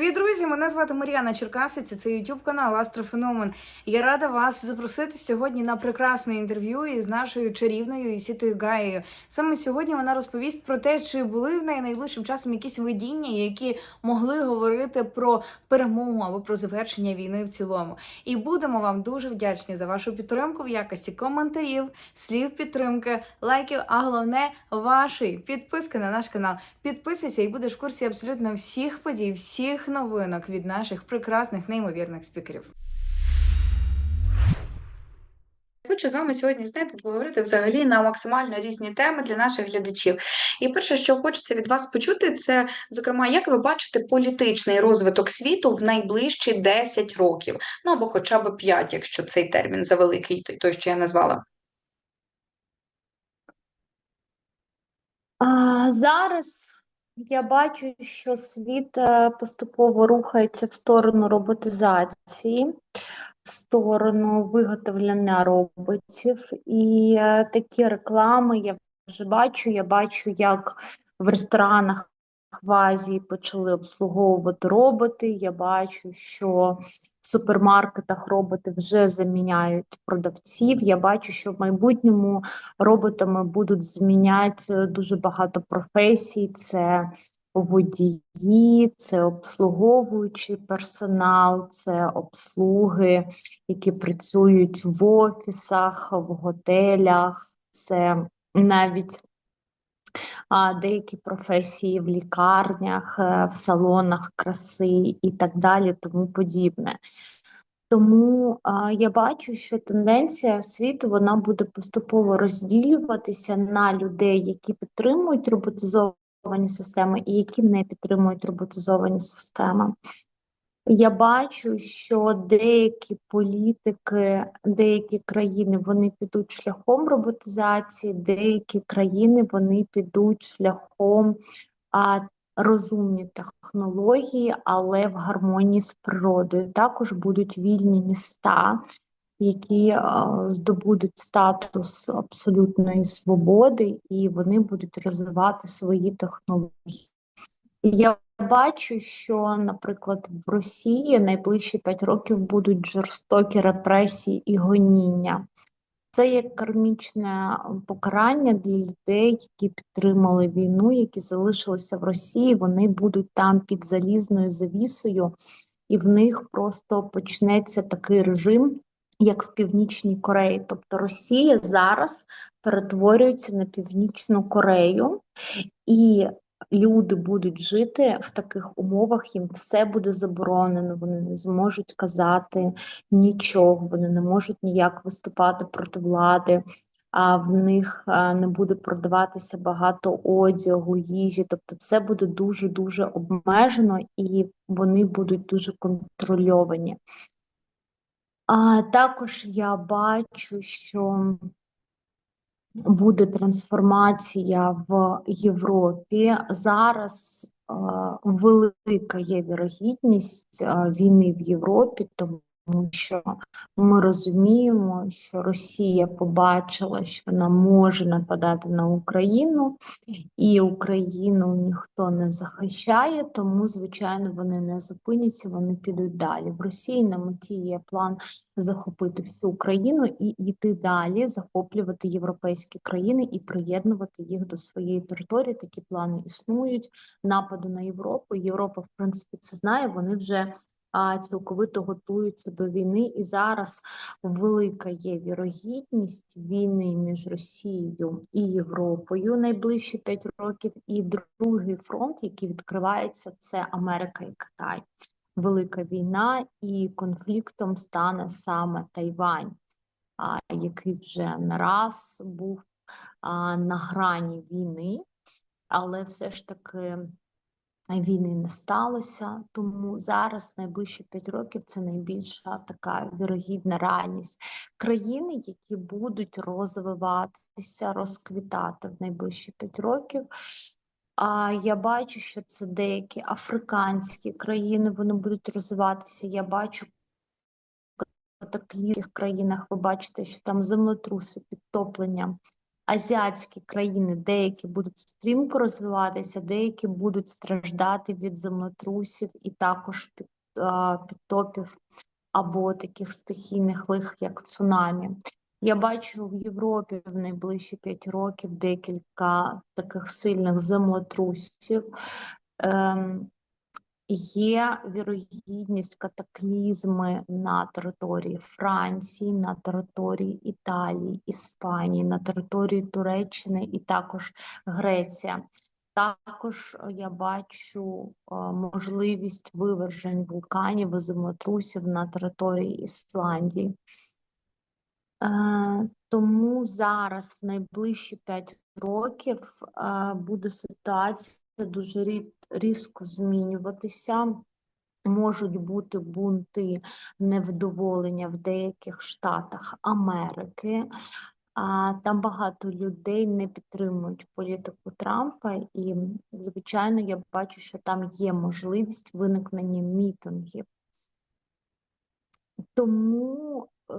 Привіт, друзі! Мене звати Мар'яна Черкасиця. Це YouTube канал Астрофеномен. Я рада вас запросити сьогодні на прекрасне інтерв'ю із нашою чарівною Ісітою Гаєю. Саме сьогодні вона розповість про те, чи були в неї найближчим часом якісь видіння, які могли говорити про перемогу або про завершення війни в цілому. І будемо вам дуже вдячні за вашу підтримку в якості коментарів, слів підтримки, лайків, а головне вашої підписки на наш канал. Підписуйся і будеш в курсі абсолютно всіх подій, всіх новинок від наших прекрасних, неймовірних спікерів. Хочу з вами сьогодні знаєте, поговорити взагалі на максимально різні теми для наших глядачів. І перше, що хочеться від вас почути, це зокрема, як ви бачите політичний розвиток світу в найближчі 10 років, ну або хоча б 5, якщо цей термін завеликий, той, той, що я назвала. А, зараз я бачу, що світ е, поступово рухається в сторону роботизації, в сторону виготовлення роботів. І е, такі реклами я вже бачу. Я бачу, як в ресторанах в Азії почали обслуговувати роботи. Я бачу, що в супермаркетах роботи вже заміняють продавців. Я бачу, що в майбутньому роботами будуть зміняти е, дуже багато професій. Це водії, це обслуговуючий персонал, це обслуги, які працюють в офісах, в готелях, це навіть деякі професії в лікарнях, е, в салонах краси і так далі, тому подібне. Тому а, я бачу, що тенденція світу вона буде поступово розділюватися на людей, які підтримують роботизовані системи, і які не підтримують роботизовані системи. Я бачу, що деякі політики, деякі країни вони підуть шляхом роботизації, деякі країни вони підуть шляхом а, розумні технології, але в гармонії з природою. Також будуть вільні міста, які а, здобудуть статус абсолютної свободи, і вони будуть розвивати свої технології. Я бачу, що, наприклад, в Росії найближчі 5 років будуть жорстокі репресії і гоніння. Це як кармічне покарання для людей, які підтримали війну, які залишилися в Росії. Вони будуть там під залізною завісою, і в них просто почнеться такий режим, як в Північній Кореї. Тобто Росія зараз перетворюється на Північну Корею, і люди будуть жити в таких умовах, їм все буде заборонено, вони не зможуть казати нічого, вони не можуть ніяк виступати проти влади, а в них не буде продаватися багато одягу, їжі. Тобто, все буде дуже дуже обмежено і вони будуть дуже контрольовані. А також я бачу, що буде трансформація в Європі. Зараз е, велика є вірогідність е, війни в Європі, тому що ми розуміємо, що Росія побачила, що вона може нападати на Україну, і Україну ніхто не захищає, тому, звичайно, вони не зупиняться, вони підуть далі. В Росії на меті є план захопити всю Україну і йти далі, захоплювати європейські країни і приєднувати їх до своєї території. Такі плани існують нападу на Європу. Європа, в принципі, це знає. Вони вже цілковито готуються до війни, і зараз велика є вірогідність війни між Росією і Європою найближчі 5 років. І другий фронт, який відкривається, це Америка і Китай. Велика війна, і конфліктом стане саме Тайвань, а, який вже не раз був а, на грані війни, але все ж таки війни не сталося, тому зараз найближчі 5 років це найбільша така вірогідна реальність. Країни, які будуть розвиватися, розквітати в найближчі 5 років. А я бачу, що це деякі африканські країни вони будуть розвиватися. Я бачу в таких країнах, ви бачите, що там землетруси, підтоплення азіатські країни, деякі будуть стрімко розвиватися, деякі будуть страждати від землетрусів і також під, а, підтопів або таких стихійних лих, як цунамі. Я бачу в Європі в найближчі 5 років декілька таких сильних землетрусів. Ем, Є вірогідність катаклізми на території Франції, на території Італії, Іспанії, на території Туреччини і також Греція. Також е, я бачу е, можливість вивержень вулканів і землетрусів на території Ісландії. Е, Тому зараз, в найближчі 5 років, буде ситуація дуже рі- різко змінюватися. Можуть бути бунти невдоволення в деяких штатах Америки. А, там багато людей не підтримують політику Трампа, і, звичайно, я бачу, що там є можливість виникнення мітингів. Тому е,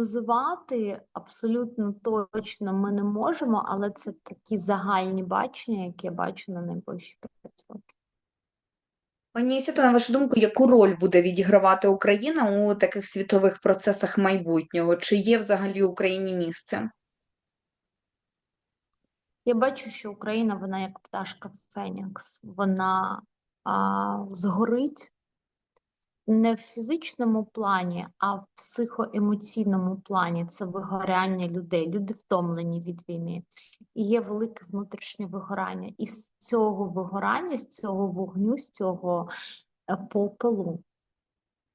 прогнозувати абсолютно точно ми не можемо, але це такі загальні бачення, які я бачу на найближчі 5 років. Пані Ісіто, на вашу думку, яку роль буде відігравати Україна у таких світових процесах майбутнього? Чи є взагалі Україні місце? Я бачу, що Україна, вона як пташка Фенікс, вона а, згорить не в фізичному плані, а в психоемоційному плані. Це вигоряння людей. Люди втомлені від війни. І є велике внутрішнє вигорання. І з цього вигорання, з цього вогню, з цього е, попелу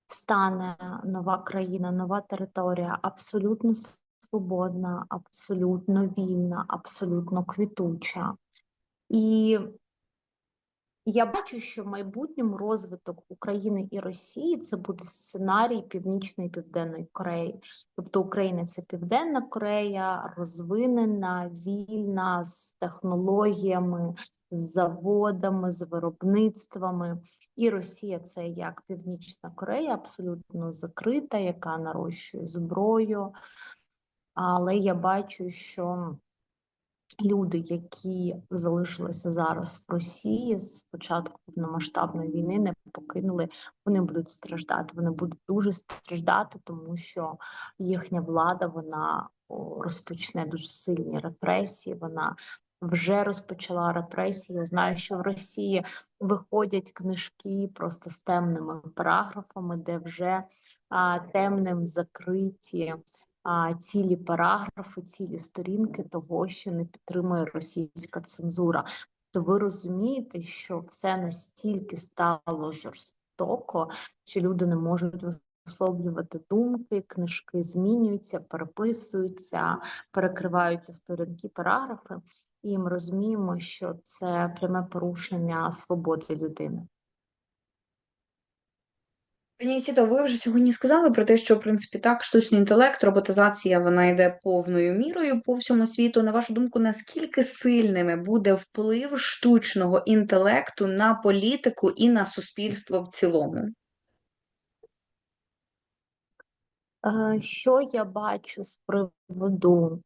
стане нова країна, нова територія, абсолютно свободна, абсолютно вільна, абсолютно квітуча. І я бачу, що в майбутньому розвиток України і Росії це буде сценарій Північної і Південної Кореї. Тобто Україна це Південна Корея, розвинена, вільна, з технологіями, з заводами, з виробництвами. І Росія це як Північна Корея, абсолютно закрита, яка нарощує зброю. Але я бачу, що люди, які залишилися зараз в Росії з початку повномасштабної війни, не покинули, вони будуть страждати. Вони будуть дуже страждати, тому що їхня влада вона розпочне дуже сильні репресії. Вона вже розпочала репресії. Я знаю, що в Росії виходять книжки просто з темними параграфами, де вже а, темним закриті а, цілі параграфи, цілі сторінки того, що не підтримує російська цензура. То ви розумієте, що все настільки стало жорстоко, що люди не можуть висловлювати думки, книжки змінюються, переписуються, перекриваються сторінки, параграфи, і ми розуміємо, що це пряме порушення свободи людини. Пані Ісіто, ви вже сьогодні сказали про те, що в принципі так, штучний інтелект, роботизація вона йде повною мірою по всьому світу. На вашу думку, наскільки сильними буде вплив штучного інтелекту на політику і на суспільство в цілому? Що я бачу з приводу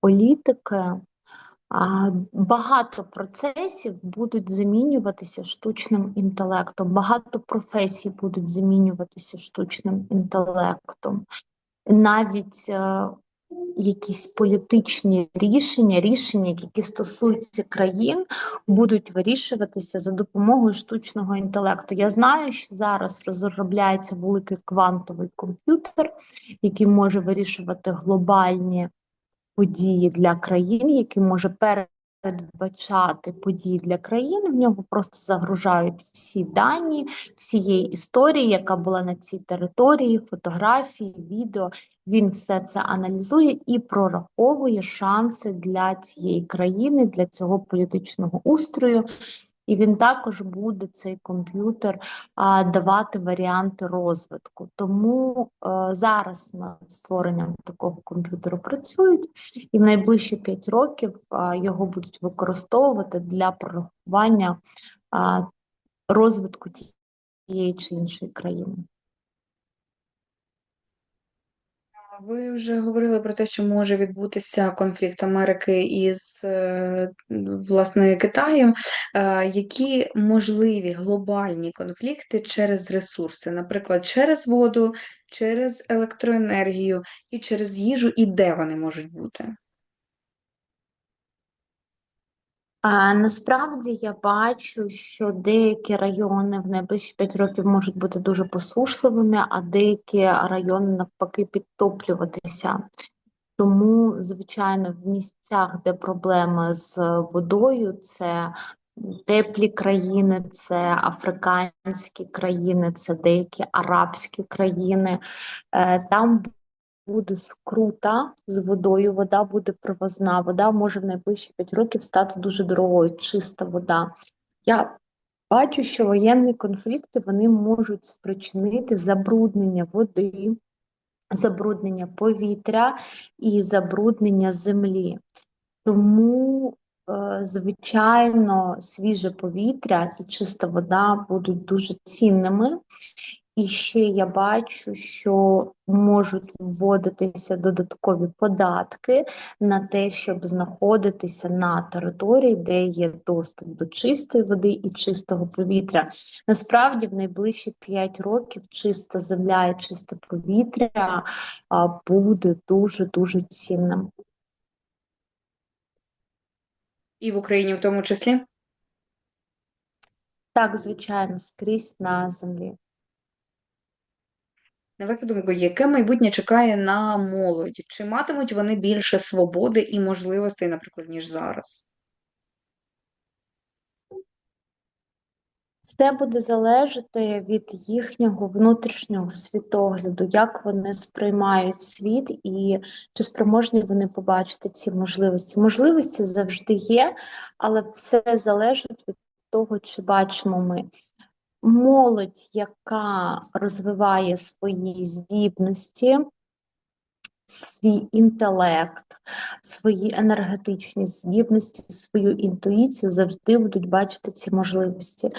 політики? Багато процесів будуть замінюватися штучним інтелектом, багато професій будуть замінюватися штучним інтелектом. Навіть е, якісь політичні рішення, рішення, які стосуються країн, будуть вирішуватися за допомогою штучного інтелекту. Я знаю, що зараз розробляється великий квантовий комп'ютер, який може вирішувати глобальні події для країн, який може передбачати події для країн. В нього просто загружають всі дані всієї історії, яка була на цій території, фотографії, відео. Він все це аналізує і прораховує шанси для цієї країни, для цього політичного устрою. І він також буде цей комп'ютер давати варіанти розвитку. Тому зараз над створенням такого комп'ютеру працюють, і в найближчі 5 років його будуть використовувати для прорахування розвитку тієї чи іншої країни. Ви вже говорили про те, що може відбутися конфлікт Америки із е, власне Китаєм. Е, Які можливі глобальні конфлікти через ресурси, наприклад, через воду, через електроенергію і через їжу, і де вони можуть бути? А, насправді я бачу, що деякі райони в найближчі 5 років можуть бути дуже посушливими, а деякі райони навпаки підтоплюватися. Тому, звичайно, в місцях, де проблеми з водою, це теплі країни, це африканські країни, це деякі арабські країни. Е, Там буде скрута з водою, вода буде привозна, вода може в найближчі 5 років стати дуже дорогою, чиста вода. Я бачу, що воєнні конфлікти вони можуть спричинити забруднення води, забруднення повітря і забруднення землі. Тому, е, звичайно, свіже повітря і чиста вода будуть дуже цінними. І ще я бачу, що можуть вводитися додаткові податки на те, щоб знаходитися на території, де є доступ до чистої води і чистого повітря. Насправді, в найближчі 5 років чиста земля і чисте повітря буде дуже дуже цінним. І в Україні в тому числі? Так, звичайно, скрізь на землі. На вашу думку, яке майбутнє чекає на молодь? Чи матимуть вони більше свободи і можливостей, наприклад, ніж зараз? Це буде залежати від їхнього внутрішнього світогляду, як вони сприймають світ і чи спроможні вони побачити ці можливості. Можливості завжди є, але все залежить від того, чи бачимо ми. Молодь, яка розвиває свої здібності, свій інтелект, свої енергетичні здібності, свою інтуїцію, завжди будуть бачити ці можливості.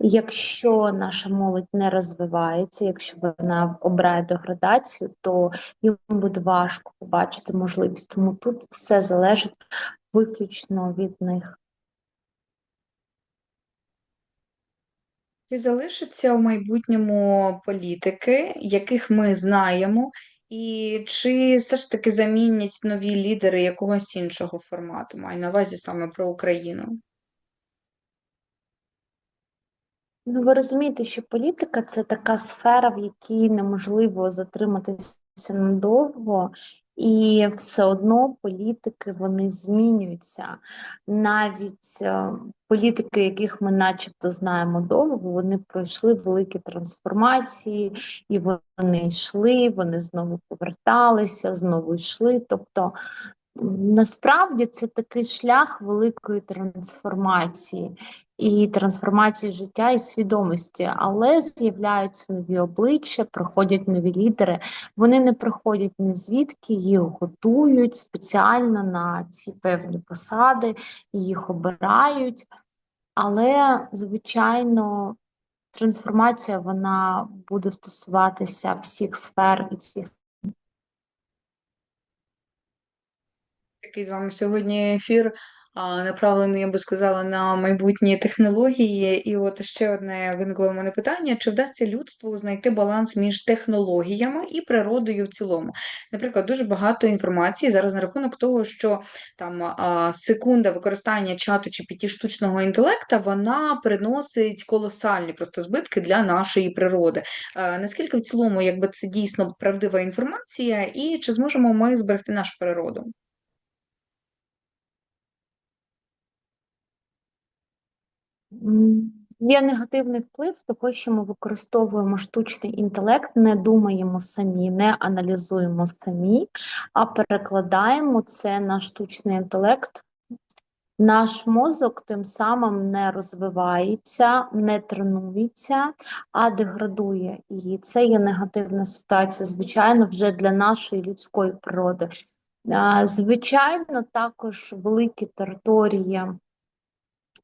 Якщо наша молодь не розвивається, якщо вона обирає деградацію, то їм буде важко побачити можливість. Тому тут все залежить виключно від них. Чи залишаться в майбутньому політики, яких ми знаємо, і чи все ж таки замінять нові лідери якогось іншого формату? Маю на увазі саме про Україну. Ну, ви розумієте, що політика це така сфера, в якій неможливо затриматися надовго, і все одно політики вони змінюються. Навіть е, політики, яких ми начебто знаємо довго, вони пройшли великі трансформації, і вони йшли, вони знову поверталися, знову йшли. Тобто Насправді це такий шлях великої трансформації і трансформації життя і свідомості, але з'являються нові обличчя, приходять нові лідери. Вони не приходять ні звідки, їх готують спеціально на ці певні посади, їх обирають. Але, звичайно, трансформація вона буде стосуватися всіх сфер і всіх Такий з вами сьогодні ефір направлений, я би сказала, на майбутні технології. І от ще одне виникло в мене питання: чи вдасться людству знайти баланс між технологіями і природою в цілому? Наприклад, дуже багато інформації зараз на рахунок того, що там секунда використання чату чи п'яті штучного інтелекта вона приносить колосальні просто збитки для нашої природи. Наскільки в цілому, якби це дійсно правдива інформація, і чи зможемо ми зберегти нашу природу? Є негативний вплив того, що ми використовуємо штучний інтелект, не думаємо самі, не аналізуємо самі, а перекладаємо це на штучний інтелект. Наш мозок тим самим не розвивається, не тренується, а деградує. І це є негативна ситуація, звичайно, вже для нашої людської природи. Звичайно, також великі території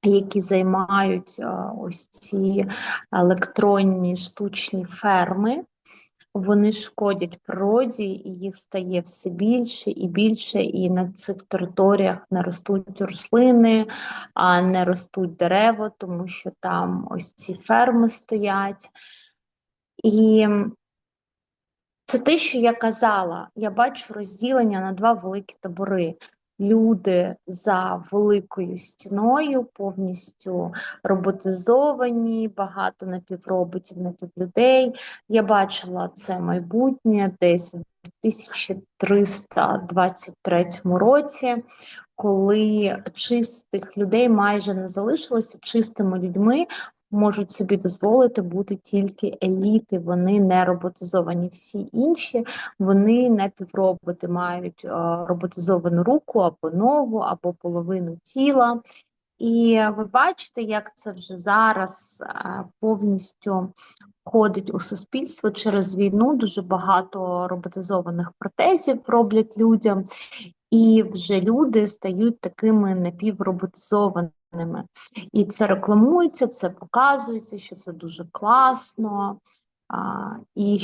які займають ось ці електронні штучні ферми, вони шкодять природі, і їх стає все більше і більше, і на цих територіях не ростуть рослини, а не ростуть дерева, тому що там ось ці ферми стоять. І це те, що я казала. Я бачу розділення на два великі табори. Люди за великою стіною, повністю роботизовані, багато напівроботів, напівлюдей. Я бачила це майбутнє десь в 2323 році, коли чистих людей майже не залишилося, чистими людьми можуть собі дозволити бути тільки еліти, вони не роботизовані. Всі інші вони напівроботи, мають е, роботизовану руку або ногу, або половину тіла. І ви бачите, як це вже зараз повністю входить у суспільство через війну. Дуже багато роботизованих протезів роблять людям, і вже люди стають такими напівроботизованими. І це рекламується, це показується, що це дуже класно. І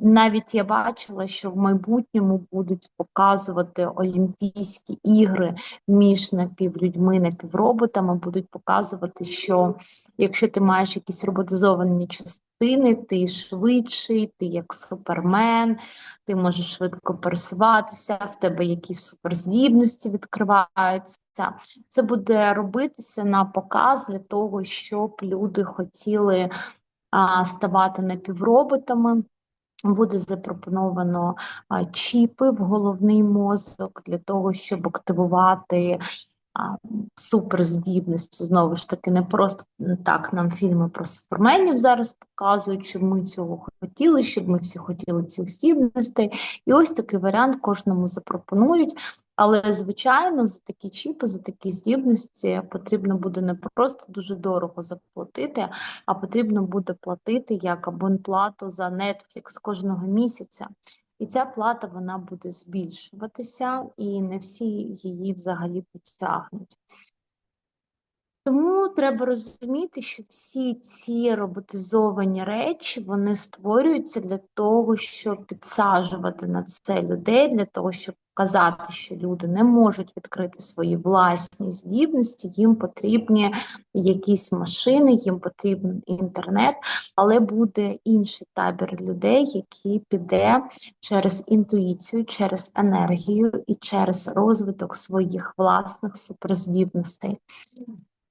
навіть я бачила, що в майбутньому будуть показувати Олімпійські ігри між напівлюдьми, напівроботами, будуть показувати, що якщо ти маєш якісь роботизовані частини, ти швидший, ти як супермен, ти можеш швидко пересуватися, в тебе якісь суперздібності відкриваються. Це буде робитися на показ для того, щоб люди хотіли ставати напівроботами. Буде запропоновано чіпи в головний мозок для того, щоб активувати суперздібності. Знову ж таки, не просто так нам фільми про суперменів зараз показують, щоб ми цього хотіли, щоб ми всі хотіли цих здібностей. І ось такий варіант кожному запропонують. Але, звичайно, за такі чіпи, за такі здібності потрібно буде не просто дуже дорого заплатити, а потрібно буде платити як абонплату за Netflix кожного місяця. І ця плата вона буде збільшуватися, і не всі її взагалі потягнуть. Тому треба розуміти, що всі ці роботизовані речі вони створюються для того, щоб підсаджувати на це людей, для того, щоб показати, що люди не можуть відкрити свої власні здібності, їм потрібні якісь машини, їм потрібен інтернет, але буде інший табір людей, який піде через інтуїцію, через енергію і через розвиток своїх власних суперздібностей.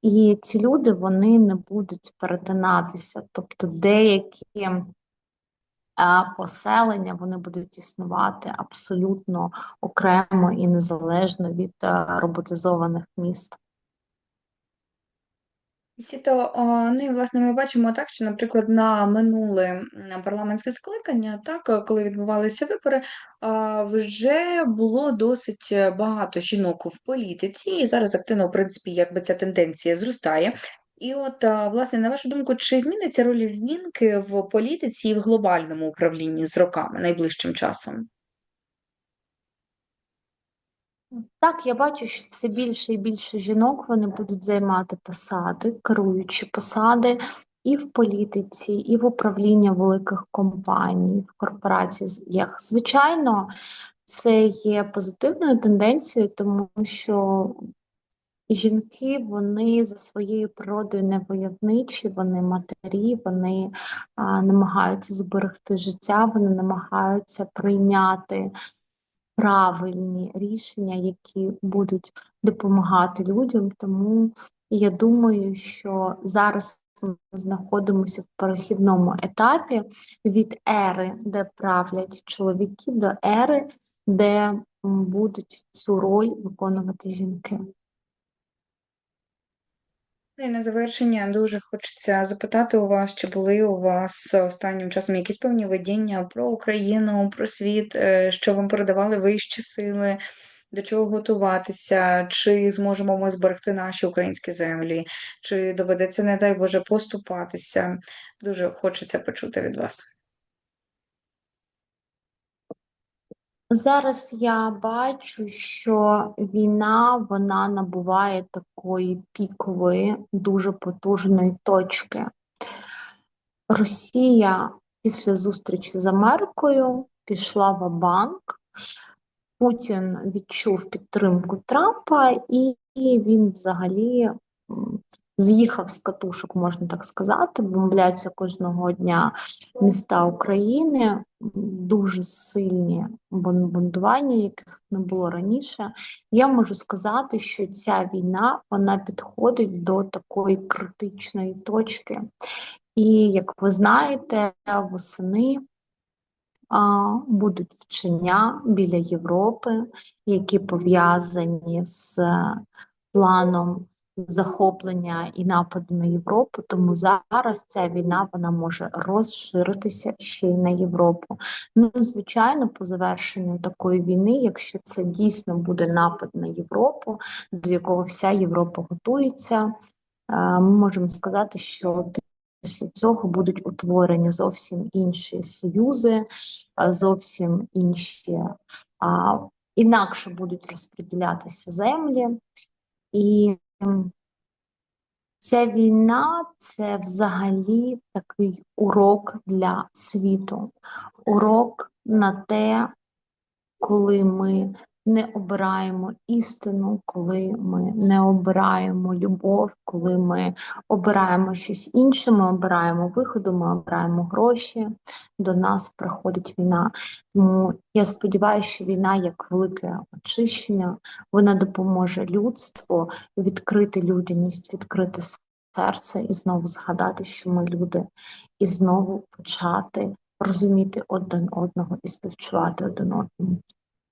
І ці люди вони не будуть перетинатися, тобто деякі е, поселення вони будуть існувати абсолютно окремо і незалежно від е, роботизованих міст. Сіто, а, ну і власне ми бачимо так, що, наприклад, на минуле парламентське скликання, так, коли відбувалися вибори, вже було досить багато жінок в політиці, і зараз активно, в принципі, якби ця тенденція зростає. І от, власне, на вашу думку, чи зміниться роль жінки в політиці і в глобальному управлінні з роками, найближчим часом? Так, я бачу, що все більше і більше жінок вони будуть займати посади, керуючі посади і в політиці, і в управлінні великих компаній, в корпораціях. Звичайно, це є позитивною тенденцією, тому що жінки вони за своєю природою не войовничі, вони матері, вони а, намагаються зберегти життя, вони намагаються прийняти правильні рішення, які будуть допомагати людям. Тому я думаю, що зараз ми знаходимося в перехідному етапі від ери, де правлять чоловіки, до ери, де будуть цю роль виконувати жінки. Ну І на завершення дуже хочеться запитати у вас, чи були у вас останнім часом якісь певні видіння про Україну, про світ, е, що вам передавали вищі сили, до чого готуватися, чи зможемо ми зберегти наші українські землі, чи доведеться, не дай Боже, поступатися. Дуже хочеться почути від вас. Зараз я бачу, що війна вона набуває такої пікової, дуже потужної точки. Росія після зустрічі з Америкою пішла в банк. Путін відчув підтримку Трампа, і він взагалі з'їхав з катушок, можна так сказати. Бомбляться кожного дня міста України, дуже сильні бомбардування, яких не було раніше. Я можу сказати, що ця війна вона підходить до такої критичної точки. І як ви знаєте, восени будуть вчення біля Європи, які пов'язані з планом захоплення і нападу на Європу. Тому зараз ця війна вона може розширитися ще й на Європу. Ну, звичайно, по завершенню такої війни, якщо це дійсно буде напад на Європу, до якого вся Європа готується, е, ми можемо сказати, що після цього будуть утворені зовсім інші союзи, зовсім інші інакше будуть розподілятися землі. І ця війна це взагалі такий урок для світу, урок на те, коли ми не обираємо істину, коли ми не обираємо любов, коли ми обираємо щось інше, ми обираємо виходу, ми обираємо гроші. До нас приходить війна. Тому я сподіваюся, що війна як велике очищення, вона допоможе людству відкрити людяність, відкрити серце і знову згадати, що ми люди, і знову почати розуміти один одного і співчувати один одному.